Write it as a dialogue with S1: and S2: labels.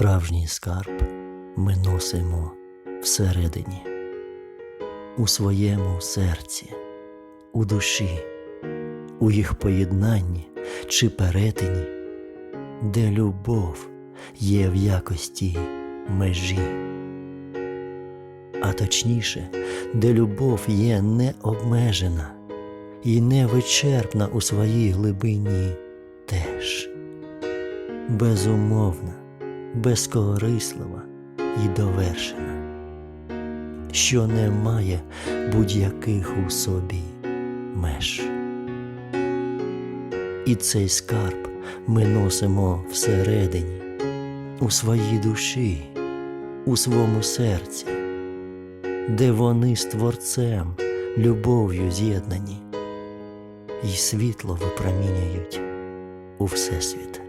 S1: Справжній скарб ми носимо всередині, у своєму серці, у душі, у їх поєднанні чи перетині, де любов є в якості межі, а точніше, де любов є необмежена і невичерпна у своїй глибині теж, безумовна, безкорислива і довершена, що не має будь-яких у собі меж. І цей скарб ми носимо всередині, у своїй душі, у своєму серці, де вони з Творцем любов'ю з'єднані і світло випромінюють у Всесвіт.